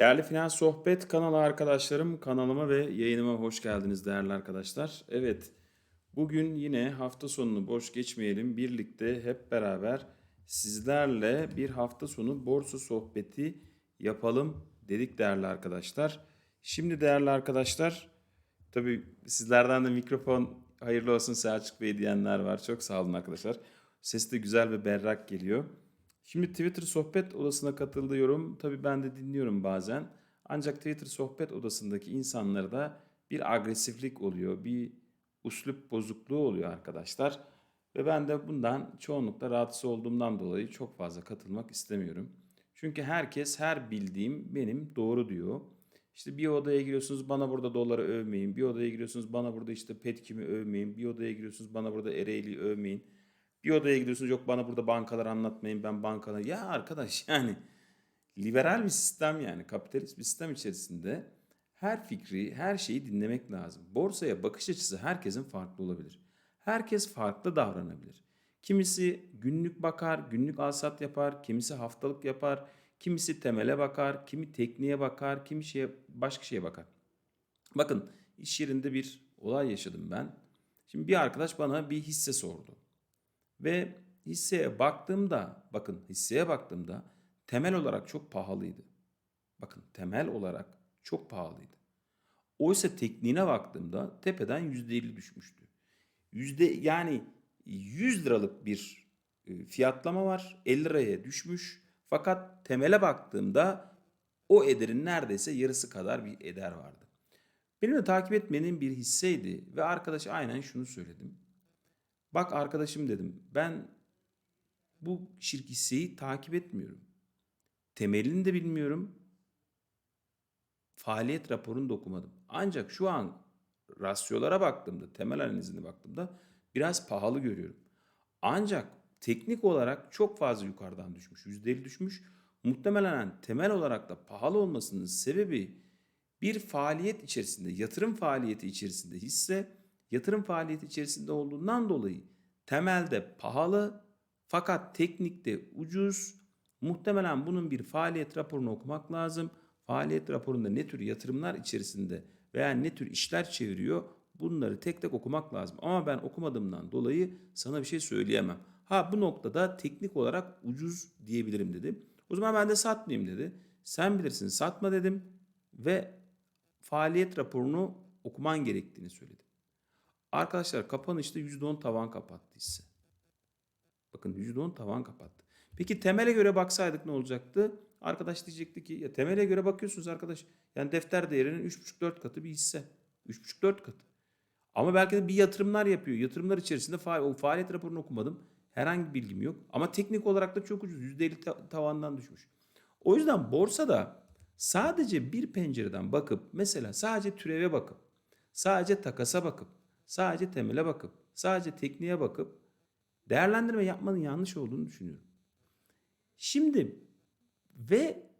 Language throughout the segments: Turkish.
Değerli Finans Sohbet kanalı arkadaşlarım, kanalıma ve yayınıma hoş geldiniz değerli arkadaşlar. Evet, bugün yine hafta sonunu boş geçmeyelim. Birlikte hep beraber sizlerle bir hafta sonu borsa sohbeti yapalım dedik değerli arkadaşlar. Şimdi değerli arkadaşlar, tabii sizlerden de mikrofon hayırlı olsun Selçuk Bey diyenler var. Çok sağ olun arkadaşlar. Ses de güzel ve berrak geliyor. Şimdi Twitter sohbet odasına katılıyorum. Tabii ben de dinliyorum bazen. Ancak Twitter sohbet odasındaki insanlarda bir agresiflik oluyor. Bir uslup bozukluğu oluyor arkadaşlar. Ve ben de bundan çoğunlukla rahatsız olduğumdan dolayı çok fazla katılmak istemiyorum. Çünkü herkes her bildiğim benim doğru diyor. İşte bir odaya giriyorsunuz bana burada doları övmeyin. Bir odaya giriyorsunuz bana burada işte Petkim'i övmeyin. Bir odaya giriyorsunuz bana burada Ereğli'yi övmeyin. Bir odaya gidiyorsunuz yok bana burada bankalar anlatmayın ben bankalar. Ya arkadaş yani liberal bir sistem yani kapitalist bir sistem içerisinde her fikri, her şeyi dinlemek lazım. Borsaya bakış açısı herkesin farklı olabilir. Herkes farklı davranabilir. Kimisi günlük bakar, günlük alsat yapar, kimisi haftalık yapar, kimisi temele bakar, kimi tekniğe bakar, kimi şeye başka şeye bakar. Bakın iş yerinde bir olay yaşadım ben. Şimdi bir arkadaş bana bir hisse sordu. Ve hisseye baktığımda, bakın hisseye baktığımda temel olarak çok pahalıydı. Bakın temel olarak çok pahalıydı. Oysa tekniğine baktığımda tepeden %50 düşmüştü. Yüzde yani 100 liralık bir e, fiyatlama var. 50 liraya düşmüş. Fakat temele baktığımda o ederin neredeyse yarısı kadar bir eder vardı. Benim de takip etmenin bir hisseydi ve arkadaş aynen şunu söyledim. Bak arkadaşım dedim ben bu şirk hisseyi takip etmiyorum. Temelini de bilmiyorum. Faaliyet raporunu da okumadım. Ancak şu an rasyolara baktığımda, temel analizine baktığımda biraz pahalı görüyorum. Ancak teknik olarak çok fazla yukarıdan düşmüş. %50 düşmüş. Muhtemelen temel olarak da pahalı olmasının sebebi bir faaliyet içerisinde, yatırım faaliyeti içerisinde hisse yatırım faaliyeti içerisinde olduğundan dolayı temelde pahalı fakat teknikte ucuz. Muhtemelen bunun bir faaliyet raporunu okumak lazım. Faaliyet raporunda ne tür yatırımlar içerisinde veya ne tür işler çeviriyor bunları tek tek okumak lazım. Ama ben okumadığımdan dolayı sana bir şey söyleyemem. Ha bu noktada teknik olarak ucuz diyebilirim dedi. O zaman ben de satmayayım dedi. Sen bilirsin satma dedim ve faaliyet raporunu okuman gerektiğini söyledim. Arkadaşlar kapanışta %10 tavan kapattı hisse. Bakın %10 tavan kapattı. Peki temele göre baksaydık ne olacaktı? Arkadaş diyecekti ki ya temele göre bakıyorsunuz arkadaş. Yani defter değerinin 3,5-4 katı bir hisse. 3,5-4 katı. Ama belki de bir yatırımlar yapıyor. Yatırımlar içerisinde faal, o faaliyet raporunu okumadım. Herhangi bilgim yok. Ama teknik olarak da çok ucuz. %50 ta- tavandan düşmüş. O yüzden borsada sadece bir pencereden bakıp mesela sadece türeve bakıp sadece takasa bakıp sadece temele bakıp sadece tekniğe bakıp değerlendirme yapmanın yanlış olduğunu düşünüyorum. Şimdi ve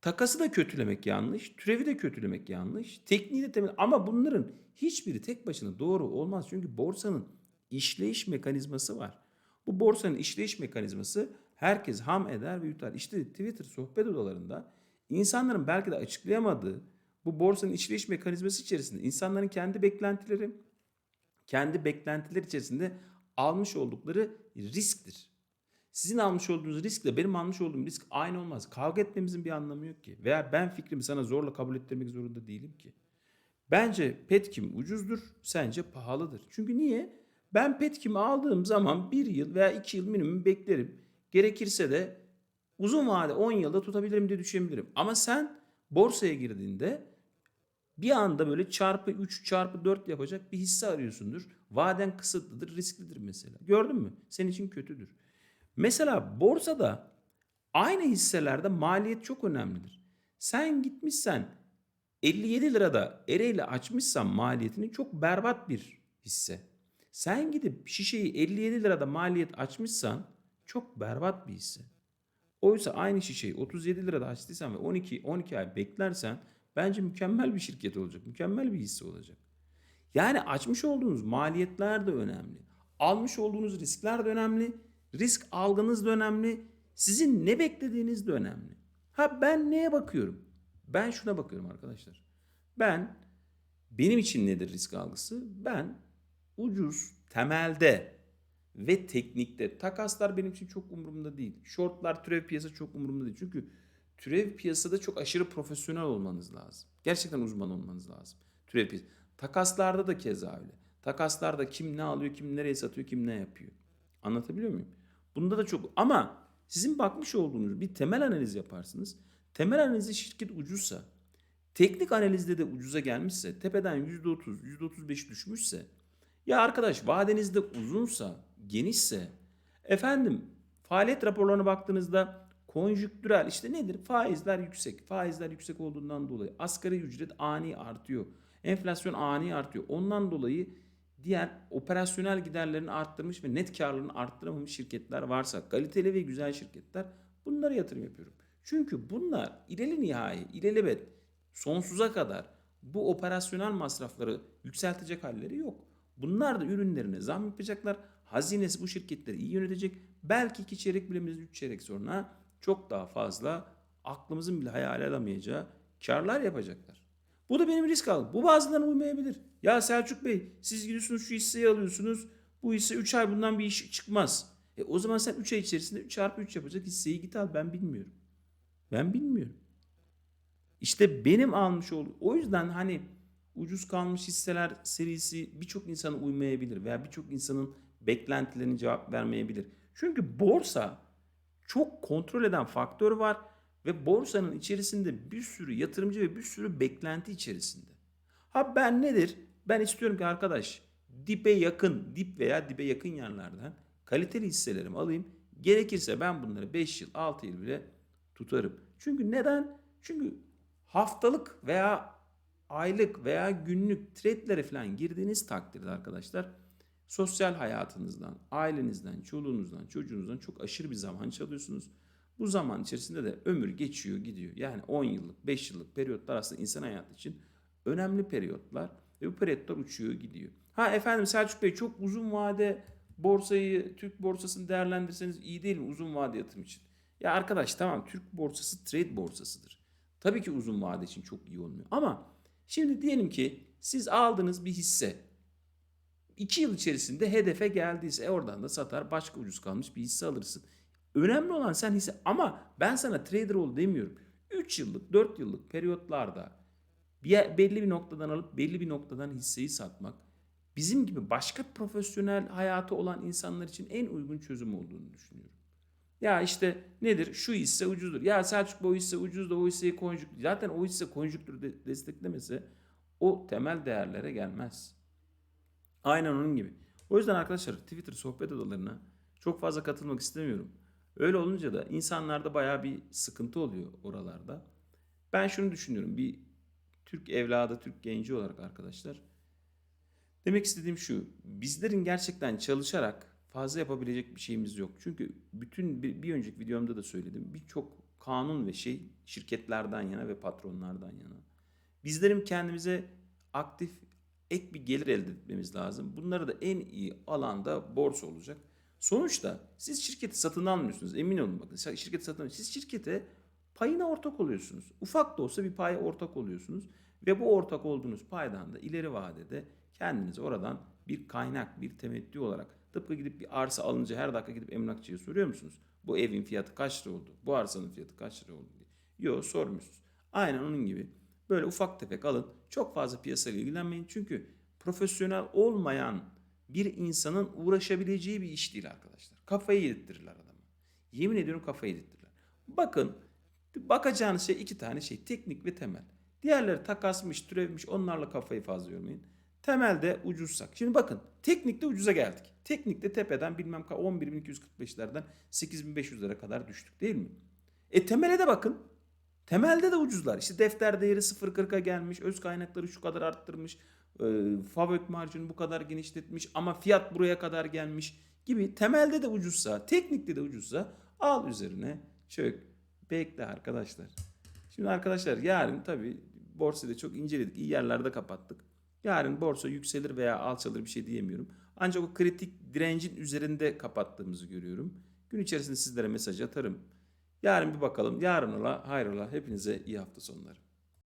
takası da kötülemek yanlış, türevi de kötülemek yanlış, tekniği de temel ama bunların hiçbiri tek başına doğru olmaz. Çünkü borsanın işleyiş mekanizması var. Bu borsanın işleyiş mekanizması herkes ham eder ve yutar. İşte Twitter sohbet odalarında insanların belki de açıklayamadığı bu borsanın işleyiş mekanizması içerisinde insanların kendi beklentileri, kendi beklentiler içerisinde almış oldukları risktir. Sizin almış olduğunuz riskle benim almış olduğum risk aynı olmaz. Kavga etmemizin bir anlamı yok ki. Veya ben fikrimi sana zorla kabul ettirmek zorunda değilim ki. Bence Petkim ucuzdur, sence pahalıdır. Çünkü niye? Ben Petkim'i aldığım zaman bir yıl veya iki yıl minimum beklerim. Gerekirse de uzun vade 10 yılda tutabilirim diye düşünebilirim. Ama sen borsaya girdiğinde bir anda böyle çarpı 3 çarpı 4 yapacak bir hisse arıyorsundur. Vaden kısıtlıdır, risklidir mesela. Gördün mü? Senin için kötüdür. Mesela borsada aynı hisselerde maliyet çok önemlidir. Sen gitmişsen 57 lirada Ereğli açmışsan maliyetini çok berbat bir hisse. Sen gidip şişeyi 57 lirada maliyet açmışsan çok berbat bir hisse. Oysa aynı şişeyi 37 lirada açtıysan ve 12 12 ay beklersen bence mükemmel bir şirket olacak. Mükemmel bir hisse olacak. Yani açmış olduğunuz maliyetler de önemli. Almış olduğunuz riskler de önemli. Risk algınız da önemli. Sizin ne beklediğiniz de önemli. Ha ben neye bakıyorum? Ben şuna bakıyorum arkadaşlar. Ben benim için nedir risk algısı? Ben ucuz temelde ve teknikte takaslar benim için çok umurumda değil. Shortlar türev piyasa çok umurumda değil. Çünkü türev piyasada çok aşırı profesyonel olmanız lazım. Gerçekten uzman olmanız lazım. Türev piyasa. Takaslarda da keza öyle. Takaslarda kim ne alıyor, kim nereye satıyor, kim ne yapıyor. Anlatabiliyor muyum? Bunda da çok ama sizin bakmış olduğunuz bir temel analiz yaparsınız. Temel analizi şirket ucuzsa, teknik analizde de ucuza gelmişse, tepeden %30, %35 düşmüşse, ya arkadaş vadenizde uzunsa, genişse, efendim faaliyet raporlarına baktığınızda konjüktürel işte nedir? Faizler yüksek. Faizler yüksek olduğundan dolayı asgari ücret ani artıyor. Enflasyon ani artıyor. Ondan dolayı diğer operasyonel giderlerini arttırmış ve net karlılığını arttıramamış şirketler varsa, kaliteli ve güzel şirketler bunlara yatırım yapıyorum. Çünkü bunlar ileri nihai, ilelebet, sonsuza kadar bu operasyonel masrafları yükseltecek halleri yok. Bunlar da ürünlerine zam yapacaklar. Hazinesi bu şirketleri iyi yönetecek. Belki iki çeyrek bilemez üç çeyrek sonra çok daha fazla aklımızın bile hayal edemeyeceği karlar yapacaklar. Bu da benim risk aldım. Bu bazılarına uymayabilir. Ya Selçuk Bey siz gidiyorsunuz şu hisseyi alıyorsunuz. Bu hisse 3 ay bundan bir iş çıkmaz. E o zaman sen 3 ay içerisinde 3 çarpı 3 yapacak hisseyi git al. Ben bilmiyorum. Ben bilmiyorum. İşte benim almış olduğum o yüzden hani ucuz kalmış hisseler serisi birçok insana uymayabilir veya birçok insanın beklentilerine cevap vermeyebilir. Çünkü borsa çok kontrol eden faktör var ve borsanın içerisinde bir sürü yatırımcı ve bir sürü beklenti içerisinde. Ha ben nedir? Ben istiyorum ki arkadaş dibe yakın, dip veya dibe yakın yerlerden kaliteli hisselerimi alayım. Gerekirse ben bunları 5 yıl, 6 yıl bile tutarım. Çünkü neden? Çünkü haftalık veya aylık veya günlük trade'lere falan girdiğiniz takdirde arkadaşlar sosyal hayatınızdan, ailenizden, çoluğunuzdan, çocuğunuzdan çok aşırı bir zaman çalıyorsunuz. Bu zaman içerisinde de ömür geçiyor, gidiyor. Yani 10 yıllık, 5 yıllık periyotlar aslında insan hayatı için önemli periyotlar ve bu periyotlar uçuyor, gidiyor. Ha efendim Selçuk Bey çok uzun vade borsayı, Türk borsasını değerlendirseniz iyi değil mi uzun vade yatırım için? Ya arkadaş tamam Türk borsası trade borsasıdır. Tabii ki uzun vade için çok iyi olmuyor. Ama şimdi diyelim ki siz aldığınız bir hisse 2 yıl içerisinde hedefe geldiyse e oradan da satar başka ucuz kalmış bir hisse alırsın. Önemli olan sen hisse ama ben sana trader ol demiyorum. 3 yıllık 4 yıllık periyotlarda bir, belli bir noktadan alıp belli bir noktadan hisseyi satmak bizim gibi başka profesyonel hayatı olan insanlar için en uygun çözüm olduğunu düşünüyorum. Ya işte nedir? Şu hisse ucuzdur. Ya Selçuk bu hisse ucuz da o hisseyi konjüktür. Zaten o hisse konjüktürü de desteklemese o temel değerlere gelmez. Aynen onun gibi. O yüzden arkadaşlar Twitter sohbet odalarına çok fazla katılmak istemiyorum. Öyle olunca da insanlarda baya bir sıkıntı oluyor oralarda. Ben şunu düşünüyorum. Bir Türk evladı, Türk genci olarak arkadaşlar. Demek istediğim şu. Bizlerin gerçekten çalışarak fazla yapabilecek bir şeyimiz yok. Çünkü bütün bir, bir önceki videomda da söyledim. Birçok kanun ve şey şirketlerden yana ve patronlardan yana. Bizlerin kendimize aktif ek bir gelir elde etmemiz lazım. Bunları da en iyi alanda borsa olacak. Sonuçta siz şirketi satın almıyorsunuz. Emin olun bakın. Şirketi satın almıyorsunuz. Siz şirkete payına ortak oluyorsunuz. Ufak da olsa bir paya ortak oluyorsunuz. Ve bu ortak olduğunuz paydan da ileri vadede kendiniz oradan bir kaynak, bir temettü olarak tıpkı gidip bir arsa alınca her dakika gidip emlakçıya soruyor musunuz? Bu evin fiyatı kaç lira oldu? Bu arsanın fiyatı kaç lira oldu diye. Yok sormuyorsunuz. Aynen onun gibi. Böyle ufak tefek alın. Çok fazla piyasayla ilgilenmeyin. Çünkü profesyonel olmayan bir insanın uğraşabileceği bir iş değil arkadaşlar. Kafayı yedirtirler adamı. Yemin ediyorum kafayı yedirtirler. Bakın bakacağınız şey iki tane şey. Teknik ve temel. Diğerleri takasmış, türevmiş onlarla kafayı fazla yormayın. Temelde ucuzsak. Şimdi bakın teknikte ucuza geldik. Teknikte tepeden bilmem 11.245'lerden 8.500'lere kadar düştük değil mi? E temele de bakın. Temelde de ucuzlar. İşte defter değeri 0.40'a gelmiş. Öz kaynakları şu kadar arttırmış. E, fabrik marjını bu kadar genişletmiş. Ama fiyat buraya kadar gelmiş gibi. Temelde de ucuzsa, teknikte de ucuzsa al üzerine çök. Bekle arkadaşlar. Şimdi arkadaşlar yarın tabii borsayı da çok inceledik. İyi yerlerde kapattık. Yarın borsa yükselir veya alçalır bir şey diyemiyorum. Ancak o kritik direncin üzerinde kapattığımızı görüyorum. Gün içerisinde sizlere mesaj atarım. Yarın bir bakalım. Yarın ola hayrola. Hepinize iyi hafta sonları.